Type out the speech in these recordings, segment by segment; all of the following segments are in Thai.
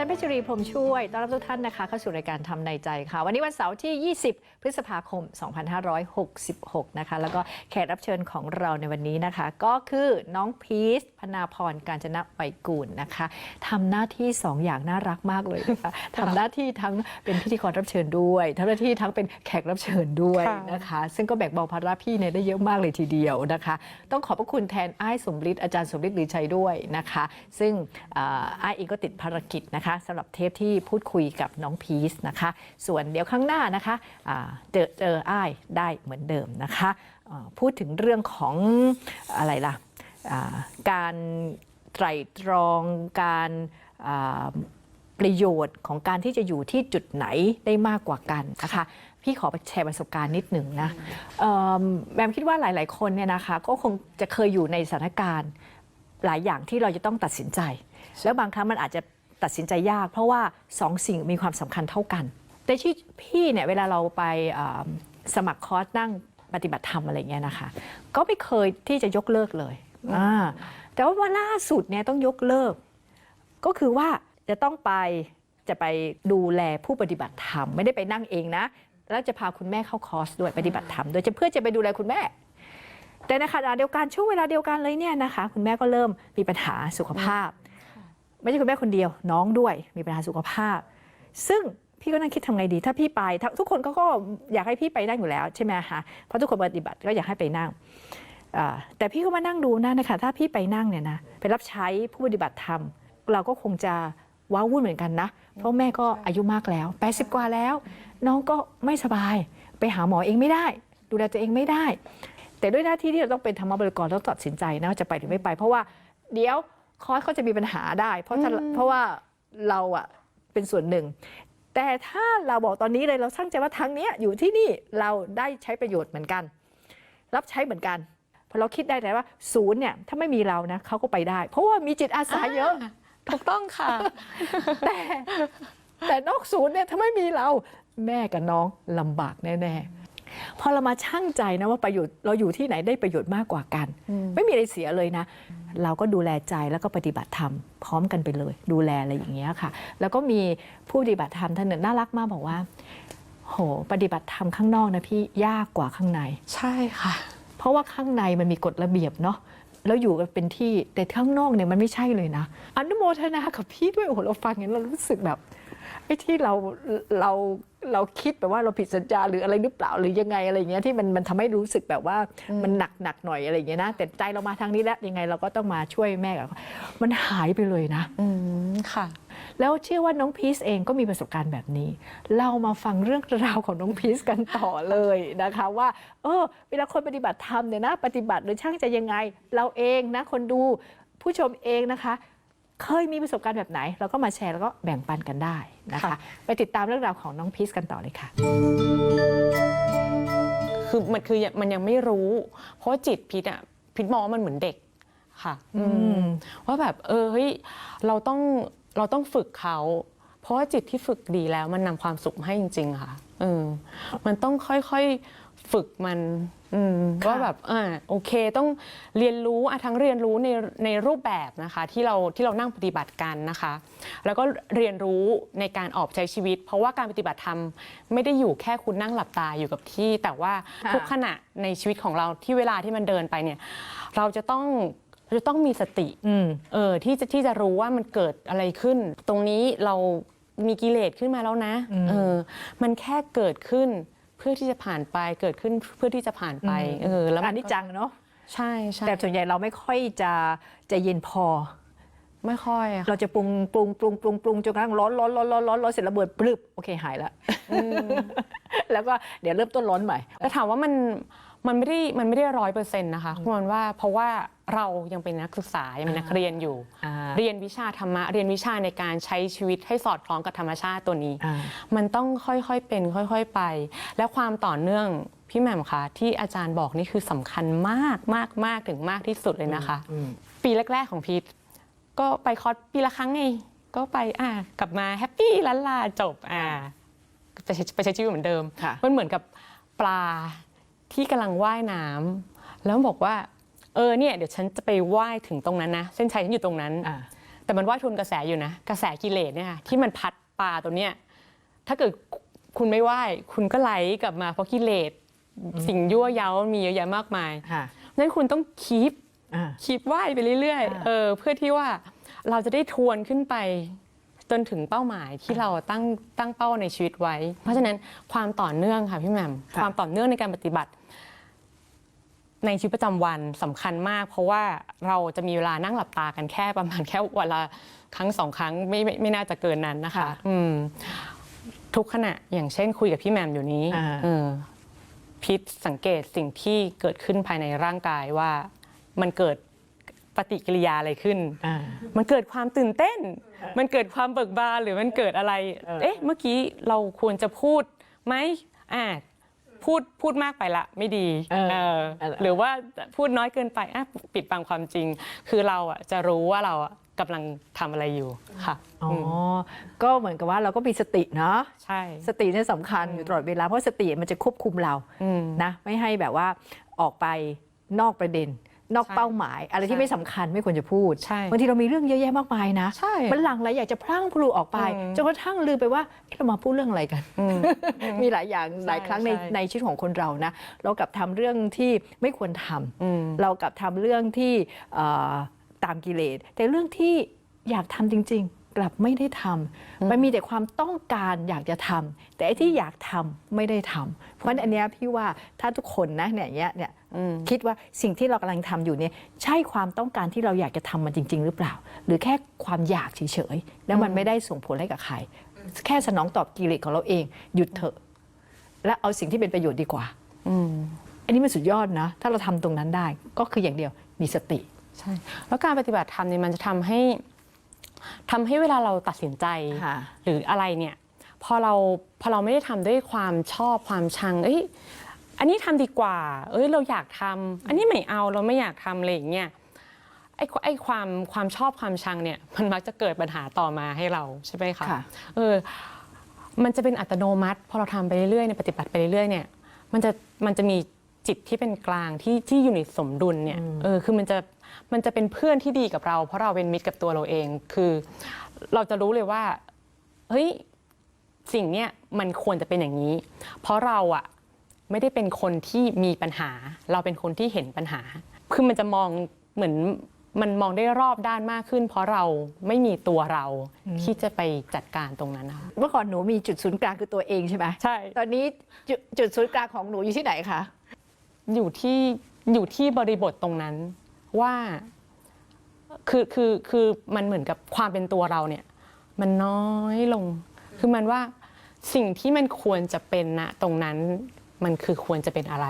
วัสดีค่ะดิฉันเพชรีพรมช่วย ต้อนรับทุกท่านนะคะเข้าสู่รายการทำในใจค่ะ วันนี้วันเสาร์ที่ 20 พฤษภาคม 2566 นะคะ แล้วก็แขกรับเชิญของเราในวันนี้นะคะ ก็คือน้องพีชพนาพรการจนะไวกูลนะคะทำหน้าที่2อย่างน่ารักมากเลยนะคะทำหน้าที่ทั้งเป็นพิธีกรรับเชิญด้วยทำหน้าที่ทั้งเป็นแขกรับเชิญด้วยค่ะนะคะ ซึ่งก็แบ่งเบาภาระพี่เนี่ยได้เยอะมากเลยทีเดียวนะคะ ต้องขอบพระคุณแทนอ้ายสมฤทธิ์อาจารย์สมฤทธิ์หรือชัยด้วยนะคะ ซึ่งเอ่ออ้ายเองก็ติดภารกิจนะคะสำหรับเทปที่พูดคุยกับน้องพีชนะคะ ส่วนเดี๋ยวข้างหน้านะคะอ่าเจอเจออ้ายได้เหมือนเดิมนะคะอ่าพูดถึงเรื่องของอะไรล่ะอ่า การไตรตรองการประโยชน์ของการที่จะอยู่ที่จุดไหนได้มากกว่ากันนะคะพี่ขอแชร์ประสบการณ์นิดหนึ่งนะเอิ่มแบมคิดว่าหลาย ๆ คนเนี่ยนะคะก็คงจะเคยอยู่ในสถานการณ์หลายอย่างที่เราจะต้องตัดสินใจ แล้วบางครั้งมันอาจจะตัดสินใจยาก เพราะว่าสองสิ่งมีความสำคัญเท่ากัน แต่ที่พี่เนี่ยเวลาเราไปสมัครคอร์สนั่งปฏิบัติธรรมอะไรเงี้ยนะคะ ก็ไม่เคยที่จะยกเลิกเลย อ่าแต่ว่าวันล่าสุดเนี่ยต้องยกเลิก ก็คือว่าจะต้องไปจะไปดูแลผู้ปฏิบัติธรรมไม่ได้ไปนั่งเองนะ แล้วจะพาคุณแม่เข้าคอร์สด้วยปฏิบัติธรรมโดยจะเพื่อจะไปดูแลคุณแม่ แต่ในขณะเดียวกันช่วงเวลาเดียวกันเลยเนี่ยนะคะคุณแม่ก็เริ่มมีปัญหาสุขภาพ ไม่ใช่คุณแม่คนเดียวน้องด้วยมีปัญหาสุขภาพ ซึ่งพี่ก็นั่งคิดทำไงดี ถ้าพี่ไปทุกคนก็อยากให้พี่ไปนั่งอยู่แล้วใช่ไหมคะเพราะทุกคนปฏิบัติก็อยากให้ไปนั่ง แต่พี่ก็มานั่งดูนะนะคะ ถ้าพี่ไปนั่งเนี่ยนะไปรับใช้ผู้ปฏิบัติธรรม เราก็คงจะว้าวุ่นเหมือนกันนะ เพราะแม่ก็อายุมากแล้ว 80 กว่าแล้ว น้องก็ไม่สบาย ไปหาหมอเองไม่ได้ ดูแลตัวเองไม่ได้ แต่ด้วยหน้าที่ที่เราต้องเป็นธรรมบริกรต้องตัดสินใจนะว่าจะไปหรือไม่ไป เพราะว่าเดี๋ยวคอร์สเขาจะมีปัญหาได้ เพราะถ้าเพราะว่าเราอะเป็นส่วนหนึ่ง แต่ถ้าเราบอกตอนนี้เลยเราตั้งใจว่าทางเนี้ยอยู่ที่นี่เราได้ใช้ประโยชน์เหมือนกัน รับใช้เหมือนกัน พอเราคิดได้แต่ว่าศูนย์เนี่ยถ้าไม่มีเรานะเขาก็ไปได้ เพราะว่ามีจิตอาสาเยอะ ถูกต้องค่ะ แต่แต่นอกศูนย์เนี่ยถ้าไม่มีเราแม่กับน้องลำบากแน่ๆพอเรามาชั่งใจนะว่าประโยชน์เราอยู่ที่ไหนได้ประโยชน์มากกว่ากัน ไม่มีอะไรเสียเลยนะ เราก็ดูแลใจแล้วก็ปฏิบัติธรรมพร้อมกันไปเลย ดูแลอะไรอย่างเงี้ยค่ะ แล้วก็มีผู้ปฏิบัติธรรมท่านหนึ่งน่ารักมากบอกว่า โห ปฏิบัติธรรมข้างนอกนะพี่ยากกว่าข้างใน ใช่ค่ะ เพราะว่าข้างในมันมีกฎระเบียบเนาะแล้วอยู่กันเป็นที่แต่ข้างนอกเนี่ยมันไม่ใช่เลยนะอนุโมทนากับพี่ด้วยโอ้โหเราฟังอย่างนี้เรารู้สึกแบบไอ้ที่เราเราเราคิดแบบว่าเราผิดสัญญาหรืออะไรหรือเปล่าหรือยังไงอะไรอย่างเงี้ยที่มันมันทำให้รู้สึกแบบว่ามันหนักหนักหน่อยอะไรอย่างเงี้ยนะแต่ใจเรามาทางนี้แล้วยังไงเราก็ต้องมาช่วยแม่กับมันหายไปเลยนะ อืมค่ะ แล้วเชื่อว่าน้องพีซเองก็มีประสบการณ์แบบนี้ เรามาฟังเรื่องราวของน้องพีซกันต่อเลยนะคะว่า เออเวลาคนปฏิบัติธรรมเนี่ยนะ ปฏิบัติหรือช่างจะยังไง เราเองนะคนดูผู้ชมเองนะคะ เคยมีประสบการณ์แบบไหน เราก็มาแชร์แล้วก็แบ่งปันกันได้นะคะค่ะไปติดตามเรื่องราวของน้องพีซกันต่อเลยค่ะคือมันคือมันยังไม่รู้ เพราะว่าจิตพิษอะพิษมองว่ามันเหมือนเด็กค่ะอืมว่าแบบเออเฮ้ยเราต้อง เราต้องฝึกเขาเพราะว่าจิตที่ฝึกดีแล้วมันนำความสุขมาให้จริง ๆ ค่ะเออมันต้องค่อยๆฝึกมันอืมค่ะ ว่าแบบอ่าโอเคต้องเรียนรู้อะทั้งเรียนรู้ในในรูปแบบนะคะที่เราที่เรานั่งปฏิบัติกันนะคะ แล้วก็เรียนรู้ในการออกใช้ชีวิต เพราะว่าการปฏิบัติธรรมไม่ได้อยู่แค่คุณนั่งหลับตาอยู่กับที่ แต่ว่าค่ะ ทุกขณะในชีวิตของเราที่เวลาที่มันเดินไปเนี่ย เราจะต้อง เราจะต้องมีสติอืมเออที่จะที่จะรู้ว่ามันเกิดอะไรขึ้น ตรงนี้เรามีกิเลสขึ้นมาแล้วนะอืมเออมันแค่เกิดขึ้นเพื่อที่จะผ่านไปเกิดขึ้นเพื่อที่จะผ่านไปเออแล้วอัมันนี้จังเนาะใช่ใช่แต่ส่วนใหญ่เราไม่ค่อยจะจะเย็นพอ ไม่ค่อยอะค่ะเราจะปรุงปรุงปรุงปรุงปรุงจนกระทั่งร้อนร้อนร้อนร้อนร้อนร้อนเสร็จระเบิดปรึบโอเคหายแล้วแล้วก็เดี๋ยวเริ่มต้นร้อนใหม่แต่ถามว่ามัน มันไม่ได้มันไม่ได้ร้อยเปอร์เซ็นต์นะคะคุณมันว่าเพราะว่าเรายังเป็นนักศึกษายังเป็นนักเรียนอยู่อ่าเรียนวิชาธรรมะเรียนวิชาในการใช้ชีวิตให้สอดคล้องกับธรรมชาติตัวนี้อ่ามันต้องค่อยๆเป็น ค่อย ๆไป และความต่อเนื่องพี่แหม่มคะที่อาจารย์บอกนี่คือสำคัญมากมากมากถึงมากที่สุดเลยนะคะอืมปีแรก ๆของพีทก็ไปคอร์สปีละครั้งไงก็ไปอ่ากลับมาแฮปปี้ลันลาจบอ่าไปใช้ไปใช้ชีวิตเหมือนเดิมค่ะมันเหมือนกับปลา ที่กำลังว่ายน้ำแล้วบอกว่า เออเนี่ยเดี๋ยวฉันจะไปว่ายถึงตรงนั้นนะเส้นชัยฉันอยู่ตรงนั้นอ่าแแต่มันว่ายทวนกระแสอยู่นะ กระแสกิเลสเนี่ยค่ะที่มันพัดปลาตัวเนี้ยถ้าเกิดคุณไม่ว่ายคุณก็ไหลกลับมาเพราะกิเลสสิ่งยั่วเย้ามีเยอะแยะมากมายค่ะนั้นคุณต้องคีปอ่าคีปว่ายไปเรื่อยอ่าๆเออเพื่อที่ว่าเราจะได้ทวนขึ้นไปจนถึงเป้าหมายที่เราตั้งตั้งเป้าในชีวิตไว้ เพราะฉะนั้นความต่อเนื่องค่ะพี่แหม่มความต่อเนื่องในการปฏิบัติ ในชีวิตประจำวันสำคัญมาก เพราะว่าเราจะมีเวลานั่งหลับตากันแค่ประมาณแค่วันละครั้งสองครั้งไม่ไม่ไม่น่าจะเกินนั้นนะคะค่ะอืมทุกขณะอย่างเช่นคุยกับพี่แหม่มอยู่นี้อ่า เออพิษสังเกตสิ่งที่เกิดขึ้นภายในร่างกายว่ามันเกิดปฏิกิริยาอะไรขึ้น อ่า มันเกิดความตื่นเต้น มันเกิดความเบิกบานหรือมันเกิดอะไร เออ เอ๊ะ เมื่อกี้เราควรจะพูดไหมอ่า พูดพูดมากไปละไม่ดีเออเออเออหรือว่าพูดน้อยเกินไปอะปิดบังความจริง คือเราอะจะรู้ว่าเราอะกำลังทำอะไรอยู่ค่ะอ๋อมอก็เหมือนกับว่าเราก็มีสติเนาะใช่สติเนี่ยสำคัญอยู่ตลอดเวลาเพราะสติมันจะควบคุมเราอืมนะไม่ให้แบบว่าออกไปนอกประเด็น นอกใช่เป้าหมาย อะไรใช่ที่ไม่สำคัญไม่ควรจะพูดใช่บางทีเรามีเรื่องเยอะแยะมากมายนะใช่มันหลังไหลอยากจะพลั่งพลูออกไปอืมจนกระทั่งลืมไปว่าเอ๊ะเรามาพูดเรื่องอะไรกันอืมมีหลายอย่างหลายครั้งในใช่ในชีวิตของคนเรานะ เรากลับทำเรื่องที่ไม่ควรทำอืมเรากลับทำเรื่องที่เอ่อตามกิเลส แต่เรื่องที่อยากทำจริง ๆ กลับไม่ได้ทำมันมีแต่ความต้องการอยากจะทำแต่ไอ้ที่อยากทำไม่ได้ทำ เพราะฉะนั้นอันเนี้ยพี่ว่าถ้าทุกคนนะเนี่ยอย่างเงี้ยเนี่ยอืมคิดว่าสิ่งที่เรากำลังทำอยู่เนี่ยใช่ความต้องการที่เราอยากจะทำมันจริง ๆ หรือเปล่า หรือแค่ความอยากเฉยๆแล้วมันไม่ได้ส่งผลให้กับใคร แค่สนองตอบกิเลสของเราเอง หยุดเถอะ และเอาสิ่งที่เป็นประโยชน์ดีกว่าอืมอันนี้มันสุดยอดนะ ถ้าเราทำตรงนั้นได้ก็คืออย่างเดียวมีสติใช่แล้วการปฏิบัติธรรมเนี่ยมันจะทำให้ทำให้เวลาเราตัดสินใจค่ะหรืออะไรเนี่ย พอเราพอเราไม่ได้ทำด้วยความชอบความชังเอ้ยอันนี้ทำดีกว่า เอ้ยเราอยากทำอันนี้ไม่เอาเราไม่อยากทำอะไรอย่างเงี้ยไอ้ไอ้ความความชอบความชังเนี่ยมันมักจะเกิดปัญหาต่อมาให้เราใช่ไหมคะค่ะ เออมันจะเป็นอัตโนมัติ พอเราทำไปเรื่อยๆเนี่ยปฏิบัติไปเรื่อยๆเนี่ยมันจะมันจะมีจิตที่เป็นกลางที่ที่อยู่ในสมดุลเนี่ยเออคือมันจะมันจะเป็นเพื่อนที่ดีกับเรา เพราะเราเป็นมิตรกับตัวเราเอง คือ เราจะรู้เลยว่า เฮ้ย สิ่งเนี้ยมันควรจะเป็นอย่างนี้ เพราะเราอะไม่ได้เป็นคนที่มีปัญหา เราเป็นคนที่เห็นปัญหา คือมันจะมองเหมือนมันมองได้รอบด้านมากขึ้น เพราะเราไม่มีตัวเราที่จะไปจัดการตรงนั้นนะคะเมื่อก่อนหนูมีจุดศูนย์กลางคือตัวเองใช่ไหมใช่ ตอนนี้จุดจุดศูนย์กลางของหนูอยู่ที่ไหนคะ อยู่ที่อยู่ที่บริบทตรงนั้นว่าคือคือคือมันเหมือนกับความเป็นตัวเราเนี่ย มันน้อยลง คือมันว่าสิ่งที่มันควรจะเป็นณตรงนั้นมันคือควรจะเป็นอะไร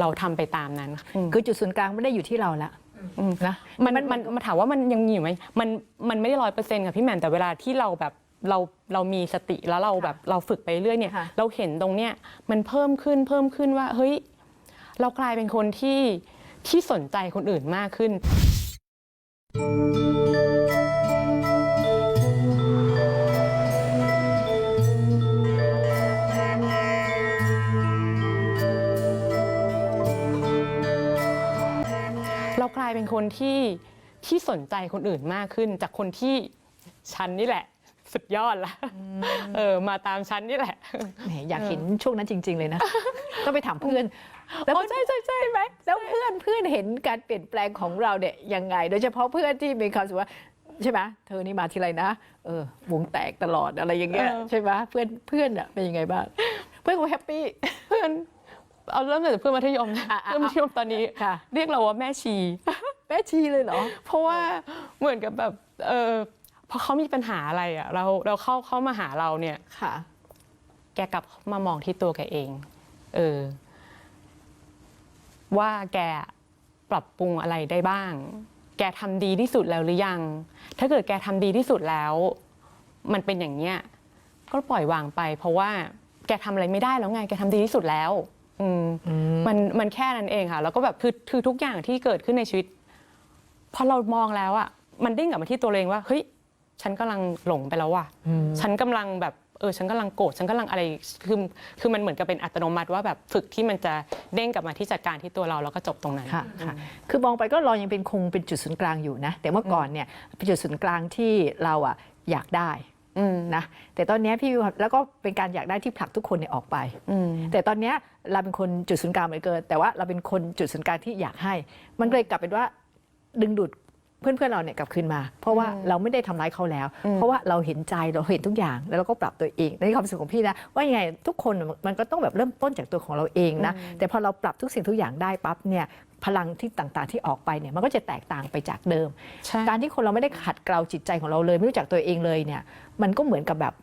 เราทำไปตามนั้นอืมคือจุดศูนย์กลางไม่ได้อยู่ที่เราละอืมนะมันมันมันถามว่ามันยังมีอยู่ไหมมันมันไม่ได้ร้อยเปอร์เซ็นต์ค่ะพี่แหม่มแต่เวลาที่เราแบบเราเรามีสติแล้วเราแบบเราฝึกไปเรื่อยเนี่ยค่ะเราเห็นตรงเนี้ยมันเพิ่มขึ้นเพิ่มขึ้นว่า เฮ้ย เรากลายเป็นคนที่ที่สนใจคนอื่นมากขึ้นเรากลายเป็นคนที่ที่สนใจคนอื่นมากขึ้น จากคนที่ฉันนี่แหละ สุดยอดละเออมาตามฉันนี่แหละแหมอยากเห็นช่วงนั้นจริง ๆ เลยนะต้องไปถามเพื่อน แล้วอ๋อใช่ใช่ใช่ไหมแล้วเพื่อนเพื่อนเห็นการเปลี่ยนแปลงของเราเนี่ยยังไง โดยเฉพาะเพื่อนที่มีความรู้สึกว่าใช่ไหมเธอนี่มาทีไรนะเออวงแตกตลอดอะไรอย่างเงี้ยเออใช่ไหมเพื่อนเพื่อนอะเป็นยังไงบ้างเพื่อนเขาแฮปปี้เพื่อนเอาเริ่มจากเพื่อนมัธยมนะอะอะเพื่อนมัธยมตอนนี้ค่ะเรียกเราว่าแม่ชี แม่ชีเลยเหรอ เพราะว่าเหมือนกับแบบเออพอเขามีปัญหาอะไรอะเราเราเข้าเข้ามาหาเราเนี่ย ค่ะ แกกลับมามองที่ตัวแกเอง เออ ว่าแกปรับปรุงอะไรได้บ้าง แกทำดีที่สุดแล้วหรือยัง ถ้าเกิดแกทำดีที่สุดแล้ว มันเป็นอย่างเนี้ย ก็ปล่อยวางไป เพราะว่าแกทำอะไรไม่ได้แล้วไง แกทำดีที่สุดแล้ว อืม มันมันแค่นั้นเองค่ะ แล้วก็แบบคือคือทุกอย่างที่เกิดขึ้นในชีวิต พอเรามองแล้วอะมันเด้งกลับมาที่ตัวเราเองว่าเฮ้ยฉันกำลังหลงไปแล้วว่ะฉันกำลังแบบเออฉันกำลังโกรธฉันกำลังอะไรคือคือมันเหมือนกับเป็นอัตโนมัติว่าแบบฝึกที่มันจะเด้งกลับมาที่จัดการที่ตัวเราแล้วก็จบตรงนั้นค่ะค่ะคือมองไปก็เรายังเป็นคงเป็นจุดศูนย์กลางอยู่นะ แต่เมื่อก่อนเนี่ยเป็นจุดศูนย์กลางที่เราอะอยากได้อืมนะแต่ตอนเนี้ยพี่วิวแล้วก็เป็นการอยากได้ที่ผลักทุกคนเนี่ยออกไปอืมแต่ตอนเนี้ยเราเป็นคนจุดศูนย์กลางเหมือนเกินแต่ว่าเราเป็นคนจุดศูนย์กลางที่อยากให้ มันก็เลยกลับเป็นว่า ดึงดูดเพื่อนๆเราเนี่ยกลับคืนมา เพราะว่าเราไม่ได้ทำร้ายเขาแล้ว เพราะว่าเราเห็นใจเราเห็นทุกอย่างแล้วเราก็ปรับตัวเองในความรู้สึกของพี่นะว่ายังไงทุกคนมันก็ต้องแบบเริ่มต้นจากตัวของเราเองนะแต่พอเราปรับทุกสิ่งทุกอย่างได้ปั๊บเนี่ยพลังที่ต่างๆที่ออกไปเนี่ยมันก็จะแตกต่างไปจากเดิมใช่การที่คนเราไม่ได้ขัดเกลาจิตใจของเราเลย ไม่รู้จักตัวเองเลยเนี่ยมันก็เหมือนกับแบบ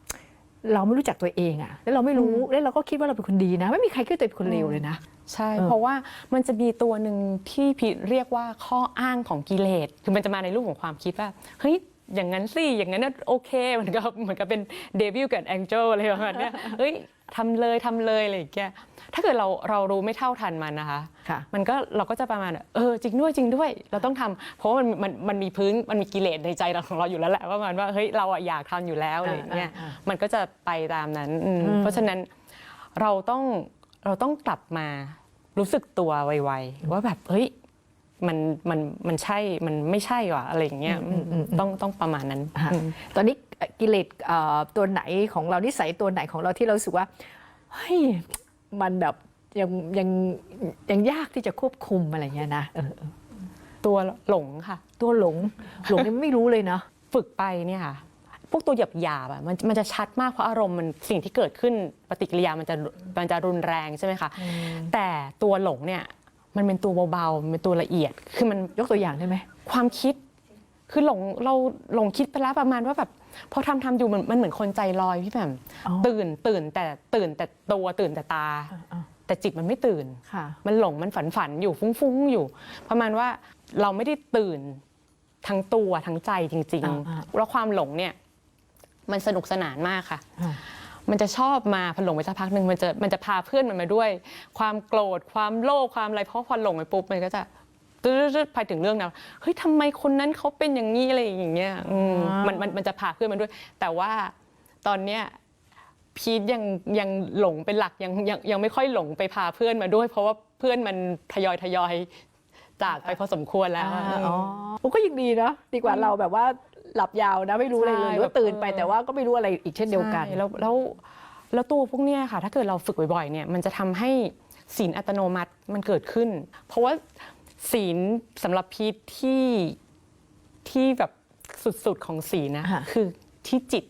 เราไม่รู้จักตัวเองอะแล้วเราไม่รู้แล้วเราก็คิดว่าเราเป็นคนดีนะ ไม่มีใครคิดว่าตัวเองเป็นคนเลวเลยนะ ใช่เออเพราะว่ามันจะมีตัวหนึ่งที่พีเรียกว่าข้ออ้างของกิเลสคือมันจะมาในรูปของความคิดว่าเฮ้ย อย่างนั้นสิอย่างนั้นน่ะโอเคเหมือนกับเหมือนกับเป็นเดวิลกับแองเจิลอะไรประมาณเนี้ยเฮ้ยทำเลยทำเลยอะไรอย่างเงี้ยถ้าเกิดเราเรารู้ไม่เท่าทันมันนะคะ ค่ะ มันก็เราก็จะประมาณเออจริงด้วยจริงด้วย เราต้องทำเพราะว่ามันมันมันมีพื้นมันมีกิเลสในใจเราของเราอยู่แล้วแหละว่ามันว่าเฮ้ยเราอะอยากทำอยู่แล้วอะไรอย่างเงี้ยอ่าอ่ามันก็จะไปตามนั้นอืม เพราะฉะนั้นเราต้องเราต้องกลับมารู้สึกตัวไวๆว่าแบบเฮ้ย มันมันมันใช่มันไม่ใช่ว่ะอะไรอย่างเงี้ยอืมต้องต้องประมาณนั้นค่ะอืมตอนนี้เอ่อกิเลสเอ่อตัวไหนของเรานิสัยตัวไหนของเราที่เรารู้สึกว่าเฮ้ยมันแบบยังยังยังยากที่จะควบคุมอะไรเงี้ยนะเออเออตัวหลงค่ะ ตัวหลงหลงนี่ไม่รู้เลยนะฝึกไปเนี่ยค่ะพวกตัวหยาบหยาบๆอะมันมันจะชัดมากเพราะอารมณ์มันสิ่งที่เกิดขึ้นปฏิกิริยามันจะมันจะรุนแรงใช่ไหมคะแต่ตัวหลงเนี่ย มันเป็นตัวเบาๆมันเป็นตัวละเอียด คือมันยกตัวอย่างได้ไหม ความคิด คือหลงเราหลงคิดไปแล้วประมาณว่าแบบพอทำทำอยู่มันมันเหมือนคนใจลอยพี่แหม่มอ๋อ ตื่นตื่นแต่ตื่นแต่ตัวตื่นแต่ตา อ่าแต่จิตมันไม่ตื่น ค่ะ มันหลงมันฝันฝันๆอยู่ฟุ้งๆอยู่ ประมาณว่าเราไม่ได้ตื่นทั้งตัวทั้งใจจริงอ่าๆ แล้วความหลงเนี่ย มันสนุกสนานมากค่ะ อ่า มันจะชอบมาพอหลงไปสักพักหนึ่งมันจะมันจะพาเพื่อนมันมาด้วย ความโกรธความโลภความอะไรเพราะพอหลงไปปุ๊บมันก็จะตืดๆไปถึงเรื่องนั้นเฮ้ยทำไมคนนั้นเขาเป็นอย่างนี้อะไรอย่างเงี้ยอืมอ่ามัมันมันมันจะพาเพื่อนมาด้วย แต่ว่าตอนเนี้ยพีทยังยังหลงเป็นหลักยังยังยังไม่ค่อยหลงไปพาเพื่อนมาด้วย เพราะว่าเพื่อนมันทยอยทยอยจากไปพอสมควรแล้วอ่าอะอ๋อผมก็ยังดีเนาะดีกว่าเราแบบว่า หลับยาวนะไม่รู้อะไรเลยใช่หรือว่าตื่นไปแบบเออแต่ว่าก็ไม่รู้อะไรอีกเช่นเดียวกัน ใช่แล้วแล้วแล้วตัวพวกเนี้ยค่ะ ถ้าเกิดเราฝึกบ่อยๆเนี่ยมันจะทำให้ศีลอัตโนมัติมันเกิดขึ้น เพราะว่าศีลสำหรับพีทที่ที่แบบสุดๆของศีลนะค่ะคือที่จิต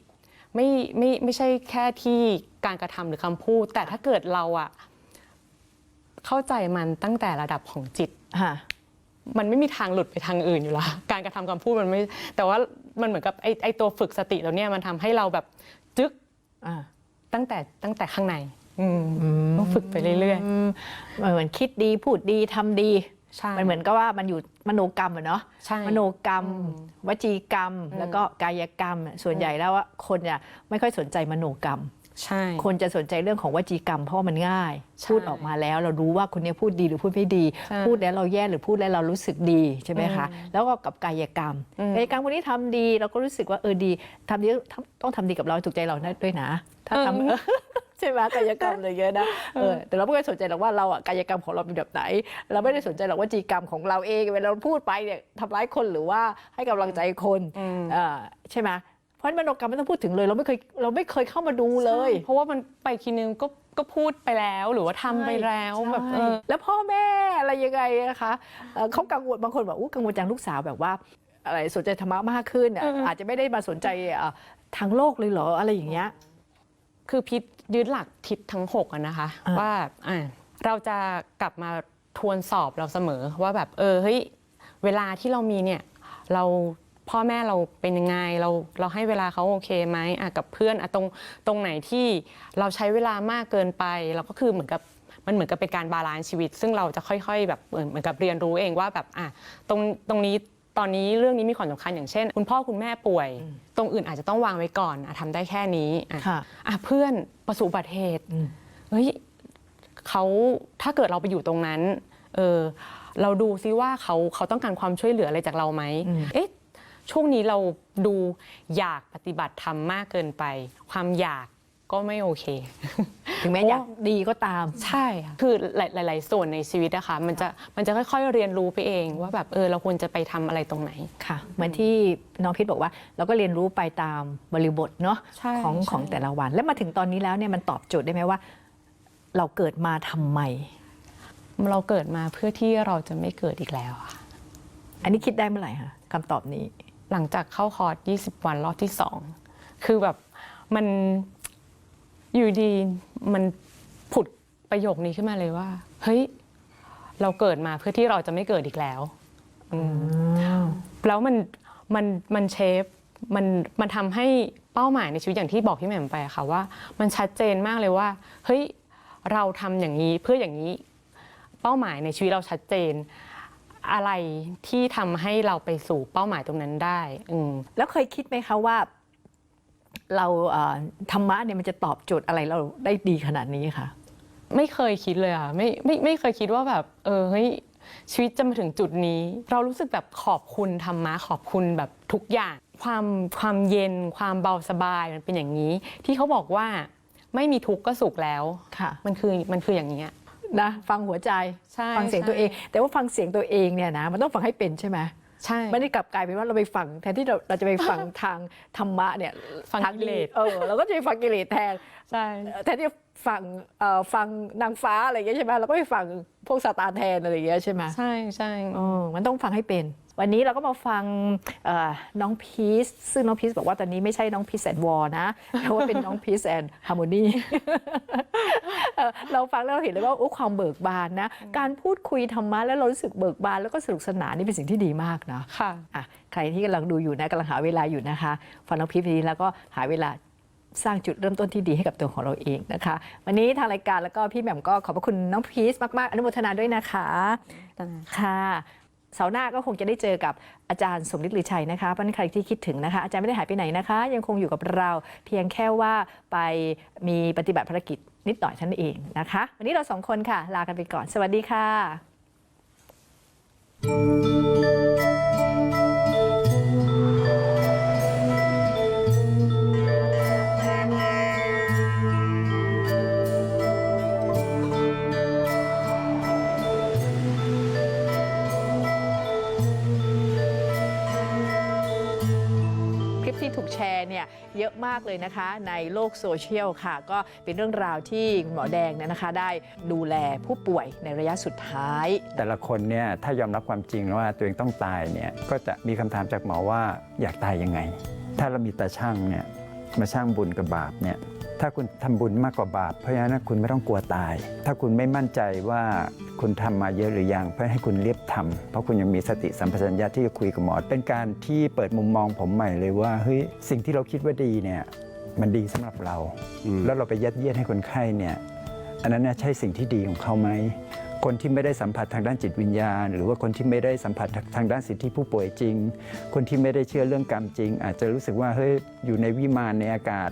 ไม่ไม่ไม่ใช่แค่ที่การกระทำหรือคำพูด แต่ถ้าเกิดเราอะเข้าใจมันตั้งแต่ระดับของจิต ค่ะ มันไม่มีทางหลุดไปทางอื่นอยู่แล้ว การกระทำคำพูดมันไม่ แต่ว่า มันเหมือนกับไอ้ไอ้ตัวฝึกสติตัวเนี้ยมันทำให้เราแบบจึ๊กอ่าตั้งแต่ตั้งแต่ข้างในอืมต้องฝึกไปเรื่อยอืมเหมือนคิดดีพูดดีทำดีๆใช่มันเหมือนกับว่ามันอยู่ มโนกรรมอะเนาะใช่ มโนกรรมวจีกรรมแล้วก็กายกรรม ส่วนใหญ่แล้วว่าคนเนี่ยไม่ค่อยสนใจมโนกรรม ใช่ คนจะสนใจเรื่องของวจีกรรมเพราะว่ามันง่าย ใช่พูดออกมาแล้วเรารู้ว่าคนนี้พูดดีหรือพูดไม่ดี ใช่พูดแล้วเราแย่หรือพูดแล้วเรารู้สึกดีใช่ไหมคะ แล้วก็กับกายกรรมอืม กายกรรมคนนี้ทำดีเราก็รู้สึกว่าเออดีทำดีต้องทำดีกับเราถูกใจเราด้วยนะ ถ้าทำ ใช่ไหมกายกรรมอะไรเงี้ยนะเออแต่เราไม่เคยสนใจหรอกว่าเราอะกายกรรมของเราเป็นแบบไหน เราไม่ได้สนใจหรอกว่าจีกรรมของเราเองเวลาเราพูดไปเนี่ยทำร้ายคนหรือว่าให้กำลังใจคนอืมเออใช่ไหมเพราะฉะนั้นมโนกรรมไม่ต้องพูดถึงเลย เราไม่เคยเราไม่เคยเข้ามาดูเลย เพราะว่ามันไปทีนึงก็ก็พูดไปแล้วหรือว่าทำไปแล้วแบบเออแล้วพ่อแม่อะไรยังไงนะคะเอ่อเขากังวลบางคนบอกอู้กังวลจังลูกสาวแบบว่า อะไรสนใจธรรมะมากขึ้นอะเออออาจจะไม่ได้มาสนใจเอ่อทางโลกเลยเหรออะไรอย่างเงี้ย คือพิษยึดหลักทิศทั้งหกอะนะคะอ่าว่าอะเราจะกลับมาทวนสอบเราเสมอว่าแบบเออเฮ้ยเวลาที่เรามีเนี่ยเราพ่อแม่เราเป็นยังไงเราเราให้เวลาเขาโอเคไหมอะกับเพื่อนอะตรงตรงไหนที่เราใช้เวลามากเกินไป เราก็คือเหมือนกับมันเหมือนกับเป็นการบาลานซ์ชีวิต ซึ่งเราจะค่อยๆ แบบเหมือนเหมือนกับเรียนรู้เองว่าแบบอะตรงตรงนี้ ตอนนี้เรื่องนี้มีความสำคัญอย่างเช่น คุณพ่อคุณแม่ป่วย ตรงอื่นอาจจะต้องวางไว้ก่อนอะทำได้แค่นี้อะค่ะ อะเพื่อนประสบอุบัติเหตุอืมเฮ้ยเขาถ้าเกิดเราไปอยู่ตรงนั้นเออเราดูซิว่าเขาเขาต้องการความช่วยเหลืออะไรจากเราไหมเอ๊ะช่วงนี้เราดูอยากปฏิบัติธรรมมากเกินไป ความอยาก ก็ไม่โอเคถึงแม้อยากดีก็ตาม ใช่ค่ะคือหลายหลายๆส่วนในชีวิตอะค่ะมันจะมันจะค่อย ๆ เรียนรู้ไปเอง ว่าแบบเออเราควรจะไปทำอะไรตรงไหนค่ะ เหมือนที่น้องพิษบอกว่า เราก็เรียนรู้ไปตามบริบทเนาะใช่ของใช่ของแต่ละวัน และมาถึงตอนนี้แล้วเนี่ยมันตอบโจทย์ได้ไหมว่า เราเกิดมาทำไม เราเกิดมาเพื่อที่เราจะไม่เกิดอีกแล้วอะอันนี้คิดได้เมื่อไหร่คะคำตอบนี้ หลังจากเข้าคอร์ส20 วันรอบที่สองคือแบบมัน อยู่ดีมันผุดประโยคนี้ขึ้นมาเลยว่า เฮ้ย เราเกิดมาเพื่อที่เราจะไม่เกิดอีกแล้วอืมแล้วมันมันมันเชฟมันมันทำให้เป้าหมายในชีวิตอย่างที่บอกพี่แหม่มไปอะค่ะว่า มันชัดเจนมากเลยว่า เฮ้ย เราทำอย่างนี้เพื่ออย่างนี้ เป้าหมายในชีวิตเราชัดเจน อะไรที่ทำให้เราไปสู่เป้าหมายตรงนั้นได้ อืม แล้วเคยคิดไหมคะว่า เราเอ่อธรรมะเนี่ยมันจะตอบโจทย์อะไรเราได้ดีขนาดนี้ค่ะ ไม่เคยคิดเลยค่ะไม่ไม่ไม่เคยคิดว่าแบบ เออเฮ้ยชีวิตจะมาถึงจุดนี้ เรารู้สึกแบบขอบคุณธรรมะขอบคุณแบบทุกอย่าง ความความเย็นความเบาสบายมันเป็นอย่างนี้ ที่เขาบอกว่าไม่มีทุกข์ก็สุขแล้วค่ะ มันคือมันคืออย่างนี้ยนะฟังหัวใจใช่ฟังเสียงใช่ตัวเอง แต่ว่าฟังเสียงตัวเองเนี่ยนะมันต้องฟังให้เป็นใช่ไหม ใช่ไม่ได้กลับกลายเป็นว่าเราไปฟังแทนที่เราเราจะไปฟังทางธรรมะเนี่ยฟังทางกิเลสเออเราก็จะไปฟังกิเลสแทนใช่แทนที่จะฟังเอ่อฟังนางฟ้าอะไรอย่างเงี้ยใช่ไหมเราก็ไปฟังพวกซาตานแทนอะไรอย่างเงี้ยใช่ไหมใช่ใช่เออมันต้องฟังให้เป็น วันนี้เราก็มาฟังเอ่อน้องพีซซึ่งน้องพีซบอกว่าตอนนี้ไม่ใช่น้องพีซแอนวอร์นะแต่ว่าเป็นน้องพีซแอนฮาร์โมนีเราฟังแล้วเราเห็นเลยว่าโอ้ความเบิกบานนะ การพูดคุยธรรมะแล้วเรารู้สึกเบิกบานแล้วก็สนุกสนานนี่เป็นสิ่งที่ดีมากนะค่ะอะใครที่กำลังดูอยู่นะกำลังหาเวลาอยู่นะคะฟังน้องพีซนี้แล้วก็หาเวลาสร้างจุดเริ่มต้นที่ดีให้กับตัวของเราเองนะคะ วันนี้ทางรายการแล้วก็พี่แหม่มก็ขอบพระคุณน้องพีซมาก ๆ อนุโมทนาด้วยนะคะค่ะ เสาร์หน้าก็คงจะได้เจอกับอาจารย์สมฤทธิ์ลือชัยนะคะเพราะนั้นใครที่คิดถึงนะคะ อาจารย์ไม่ได้หายไปไหนนะคะ ยังคงอยู่กับเรา เพียงแค่ว่าไปมีปฏิบัติภารกิจนิดหน่อยท่านั้นเองนะคะ วันนี้เราสองคนค่ะ ลากันไปก่อน สวัสดีค่ะ แชร์เนี่ยเยอะมากเลยนะคะในโลกโซเชียลค่ะ ก็เป็นเรื่องราวที่คุณหมอแดงเนี่ยนะคะ ได้ดูแลผู้ป่วยในระยะสุดท้าย แต่ละคนเนี่ยถ้ายอมรับความจริงว่าตัวเองต้องตายเนี่ยก็จะมีคำถามจากหมอว่าอยากตายยังไง ถ้าเรามีตาช่างเนี่ยมาช่างบุญกับบาปเนี่ย ถ้าคุณทำบุญมากกว่าบาปเพราะฉะนั้นคุณไม่ต้องกลัวตาย ถ้าคุณไม่มั่นใจว่าคุณทำมาเยอะหรือยังเพื่อให้คุณเรียบทำเพราะคุณยังมีสติสัมปชัญญะที่จะคุยกับหมอ เป็นการที่เปิดมุมมองผมใหม่เลยว่าเฮ้ยสิ่งที่เราคิดว่าดีเนี่ยมันดีสำหรับเรา แล้วเราไปยัดเยียดให้คนไข้เนี่ยอันนั้นน่ะใช่สิ่งที่ดีของเขาไหมคนที่ไม่ได้สัมผัสทางด้านจิตวิญญาณ หรือว่าคนที่ไม่ได้สัมผัสทางด้านสิทธิผู้ป่วยจริง คนที่ไม่ได้เชื่อเรื่องกรรมจริง อาจจะรู้สึกว่าเฮ้ยอยู่ในวิมานในอากาศ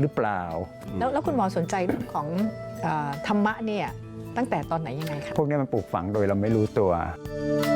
หรือเปล่า แล้วแล้วคุณหมอสนใจเรื่องของเออธรรมะเนี่ยตั้งแต่ตอนไหนยังไงคะ พวกนี้มันปลูกฝังโดยเราไม่รู้ตัวค